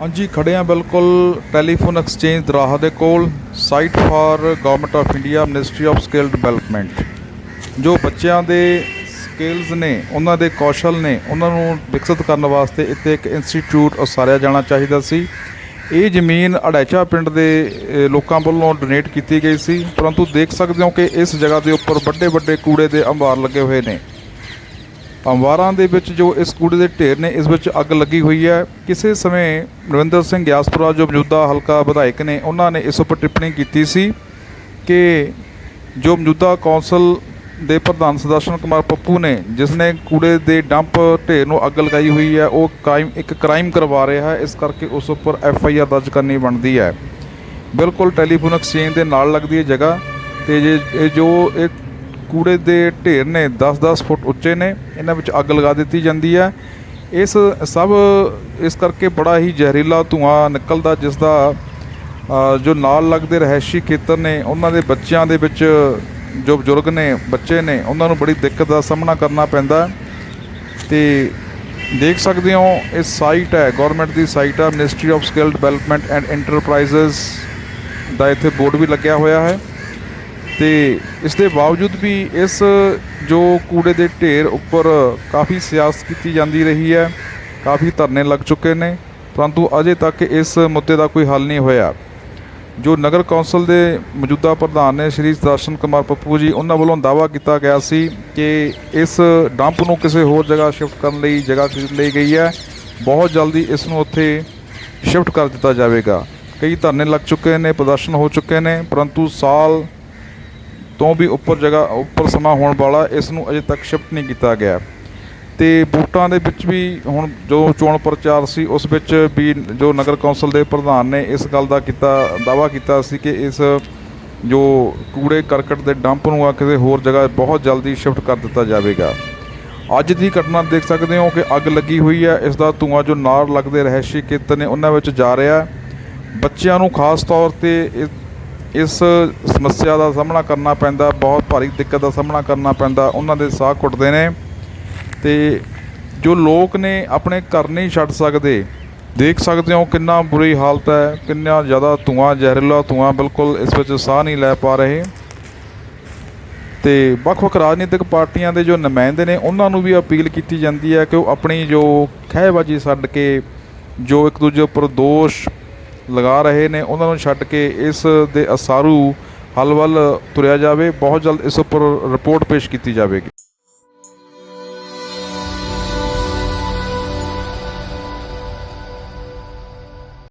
ਹਾਂਜੀ, ਖੜੇ ਆ ਬਿਲਕੁਲ ਟੈਲੀਫੋਨ ਐਕਸਚੇਂਜ ਦਰਾਹਾ ਦੇ ਕੋਲ site for government of India ministry of skill development ਜੋ ਬੱਚਿਆਂ ਦੇ ਸਕਿੱਲਸ ਨੇ, ਉਹਨਾਂ ਦੇ ਕੌਸ਼ਲ ਨੇ, ਉਹਨਾਂ ਨੂੰ ਵਿਕਸਿਤ ਕਰਨ ਵਾਸਤੇ ਇੱਥੇ ਇੱਕ ਇੰਸਟੀਚਿਊਟ ਉਸਾਰਿਆ ਜਾਣਾ ਚਾਹੀਦਾ ਸੀ। ਇਹ ਜ਼ਮੀਨ ਅੜੈਚਾ ਪਿੰਡ ਦੇ ਲੋਕਾਂ ਵੱਲੋਂ ਡੋਨੇਟ ਕੀਤੀ ਗਈ ਸੀ। ਪਰੰਤੂ ਦੇਖ ਸਕਦੇ ਹੋ ਕਿ ਇਸ ਜਗ੍ਹਾ ਦੇ ਉੱਪਰ ਵੱਡੇ ਵੱਡੇ ਕੂੜੇ ਦੇ ਅੰਬਾਰ ਲੱਗੇ ਹੋਏ ਨੇ। ਅੰਵਾਰਾਂ ਦੇ ਵਿੱਚ ਜੋ ਇਸ ਕੂੜੇ ਦੇ ਢੇਰ ਨੇ, ਇਸ ਵਿੱਚ ਅੱਗ ਲੱਗੀ ਹੋਈ ਹੈ। ਕਿਸੇ ਸਮੇਂ ਨਰਿੰਦਰ ਸਿੰਘ ਗਿਆਸਪੁਰਾ ਜੋ ਮੌਜੂਦਾ ਹਲਕਾ ਵਿਧਾਇਕ ਨੇ, ਉਹਨਾਂ ਨੇ ਇਸ ਉੱਪਰ ਟਿੱਪਣੀ ਕੀਤੀ ਸੀ ਕਿ ਜੋ ਮੌਜੂਦਾ ਕੌਂਸਲ ਦੇ ਪ੍ਰਧਾਨ ਸੁਦਰਸ਼ਨ ਕੁਮਾਰ ਪੱਪੂ ਨੇ, ਜਿਸ ਨੇ ਕੂੜੇ ਦੇ ਡੰਪ ਢੇਰ ਨੂੰ ਅੱਗ ਲਗਾਈ ਹੋਈ ਹੈ, ਉਹ ਕ੍ਰਾਈਮ ਇੱਕ ਕ੍ਰਾਈਮ ਕਰਵਾ ਰਿਹਾ ਹੈ। ਇਸ ਕਰਕੇ ਉਸ ਉੱਪਰ ਐਫ ਆਈ ਆਰ ਦਰਜ ਕਰਨੀ ਬਣਦੀ ਹੈ। ਬਿਲਕੁਲ ਟੈਲੀਫੋਨ ਐਕਸਚੇਂਜ ਦੇ ਨਾਲ ਲੱਗਦੀ ਹੈ ਜਗ੍ਹਾ ਤੇ ਜੇ, ਇਹ ਜੋ ਇਹ ਕੂੜੇ ਦੇ ਢੇਰ ਨੇ 10-10 ਫੁੱਟ ਉੱਚੇ ਨੇ, ਇਹਨਾਂ ਵਿੱਚ ਅੱਗ ਲਗਾ ਦਿੱਤੀ ਜਾਂਦੀ ਹੈ। ਇਸ ਸਭ, ਇਸ ਕਰਕੇ ਬੜਾ ਹੀ ਜ਼ਹਿਰੀਲਾ ਧੂਆਂ ਨਿਕਲਦਾ ਜਿਸ ਦਾ ਜੋ ਨਾਲ ਲੱਗਦੇ ਰਹਿਸ਼ੀ ਖੇਤਰ ਨੇ, ਉਹਨਾਂ ਦੇ ਬੱਚਿਆਂ ਦੇ ਵਿੱਚ ਜੋ ਬਜ਼ੁਰਗ ਨੇ, ਬੱਚੇ ਨੇ, ਉਹਨਾਂ ਨੂੰ ਬੜੀ ਦਿੱਕਤ ਦਾ ਸਾਹਮਣਾ ਕਰਨਾ ਪੈਂਦਾ। ਤੇ ਦੇਖ ਸਕਦੇ ਹੋ ਇਹ ਸਾਈਟ ਹੈ ਗਵਰਨਮੈਂਟ ਦੀ ਸਾਈਟ ਹੈ ministry of skill development and enterprises ਦਾ ਇੱਥੇ ਬੋਰਡ ਵੀ ਲੱਗਿਆ ਹੋਇਆ ਹੈ। ਤੇ ਇਸ ਦੇ ਬਾਵਜੂਦ ਵੀ ਇਸ ਜੋ ਕੂੜੇ ਦੇ ਢੇਰ ਉੱਪਰ ਕਾਫੀ ਸਿਆਸਤ ਕੀਤੀ ਜਾਂਦੀ ਰਹੀ ਹੈ, ਕਾਫੀ ਧਰਨੇ ਲੱਗ ਚੁੱਕੇ ਨੇ, ਪਰੰਤੂ ਅਜੇ ਤੱਕ ਇਸ ਮੁੱਦੇ ਦਾ ਕੋਈ ਹੱਲ ਨਹੀਂ ਹੋਇਆ। ਜੋ ਨਗਰ ਕੌਂਸਲ ਦੇ ਮੌਜੂਦਾ ਪ੍ਰਧਾਨ ਨੇ ਸ਼੍ਰੀ ਦਰਸ਼ਨ ਕੁਮਾਰ ਪੱਪੂ ਜੀ, ਉਹਨਾਂ ਵੱਲੋਂ ਦਾਅਵਾ ਕੀਤਾ ਗਿਆ ਸੀ ਕਿ ਇਸ ਡੰਪ ਨੂੰ ਕਿਸੇ ਹੋਰ ਜਗ੍ਹਾ ਸ਼ਿਫਟ ਕਰਨ ਲਈ, ਜਗ੍ਹਾ ਖਰੀਦ ਲਈ ਗਈ ਹੈ। ਬਹੁਤ ਜਲਦੀ ਇਸ ਨੂੰ ਉੱਥੇ ਸ਼ਿਫਟ ਕਰ ਦਿੱਤਾ ਜਾਵੇਗਾ। ਕਈ ਧਰਨੇ ਲੱਗ ਚੁੱਕੇ ਨੇ, ਪ੍ਰਦਰਸ਼ਨ ਹੋ ਚੁੱਕੇ ਨੇ, ਪਰੰਤੂ ਸਾਲ ਤੋਂ ਵੀ ਉੱਪਰ ਜਗ੍ਹਾ, ਉੱਪਰ ਸਮਾਂ ਹੋਣ ਵਾਲਾ, ਇਸ ਨੂੰ ਅਜੇ ਤੱਕ ਸ਼ਿਫਟ ਨਹੀਂ ਕੀਤਾ ਗਿਆ। ਤੇ ਬੂਟਾਂ ਦੇ ਵਿੱਚ ਵੀ ਹੁਣ ਜੋ ਚੋਣ ਪ੍ਰਚਾਰ ਸੀ, ਉਸ ਵਿੱਚ ਵੀ ਜੋ ਨਗਰ ਕੌਂਸਲ ਦੇ ਪ੍ਰਧਾਨ ਨੇ ਇਸ ਗੱਲ ਦਾ ਕੀਤਾ ਦਾਵਾ ਕੀਤਾ ਸੀ ਕਿ ਇਸ ਜੋ ਕੂੜੇ ਕਰਕਟ ਦੇ ਡੰਪ ਨੂੰ ਆ ਕਿਸੇ ਹੋਰ ਜਗ੍ਹਾ ਬਹੁਤ ਜਲਦੀ ਸ਼ਿਫਟ ਕਰ ਦਿੱਤਾ ਜਾਵੇਗਾ। ਅੱਜ ਦੀ ਘਟਨਾ ਦੇਖ ਸਕਦੇ ਹੋ ਕਿ ਅੱਗ ਲੱਗੀ ਹੋਈ ਹੈ। ਇਸ ਦਾ ਧੂਆਂ ਜੋ ਨਾਰ ਲੱਗਦੇ ਰਹਿਸ਼ੀ ਖੇਤਰ ਨੇ, ਉਹਨਾਂ ਵਿੱਚ ਜਾ ਰਿਹਾ। ਬੱਚਿਆਂ ਨੂੰ ਖਾਸ ਤੌਰ ਤੇ ਇਸ ਸਮੱਸਿਆ ਦਾ ਸਾਹਮਣਾ ਕਰਨਾ ਪੈਂਦਾ, ਬਹੁਤ ਭਾਰੀ ਦਿੱਕਤ ਦਾ ਸਾਹਮਣਾ ਕਰਨਾ ਪੈਂਦਾ, ਉਹਨਾਂ ਦੇ ਸਾਹ ਘੁੱਟਦੇ ਨੇ। ਤੇ ਜੋ ਲੋਕ ਨੇ ਆਪਣੇ ਘਰ ਨਹੀਂ ਛੱਡ ਸਕਦੇ, ਦੇਖ ਸਕਦੇ ਹੋ ਕਿੰਨਾ ਬੁਰੀ ਹਾਲਤ ਹੈ, ਕਿੰਨਾ ਜ਼ਿਆਦਾ ਧੂਆਂ, ਜ਼ਹਿਰੀਲਾ ਧੂਆਂ ਬਿਲਕੁਲ ਇਸ ਵਿੱਚ ਸਾਹ ਨਹੀਂ ਲੈ ਪਾ ਰਹੇ। ਤੇ ਵੱਖ-ਵੱਖ ਰਾਜਨੀਤਿਕ ਪਾਰਟੀਆਂ ਦੇ ਜੋ ਨੁਮਾਇੰਦੇ ਨੇ, ਉਹਨਾਂ ਨੂੰ ਵੀ ਅਪੀਲ ਕੀਤੀ ਜਾਂਦੀ ਹੈ ਕਿ ਉਹ ਆਪਣੀ ਜੋ ਖਹਿਬਾਜੀ ਛੱਡ ਕੇ ਜੋ ਇੱਕ ਦੂਜੇ ਉੱਪਰ ਦੋਸ਼ ਲਗਾ ਰਹੇ ਨੇ, ਉਹਨਾਂ ਨੂੰ ਛੱਡ ਕੇ ਇਸ ਦੇ ਅਸਾਰੂ ਹੱਲ ਵੱਲ ਤੁਰਿਆ ਜਾਵੇ। ਬਹੁਤ ਜਲਦ ਇਸ ਉੱਪਰ ਰਿਪੋਰਟ ਪੇਸ਼ ਕੀਤੀ ਜਾਵੇਗੀ।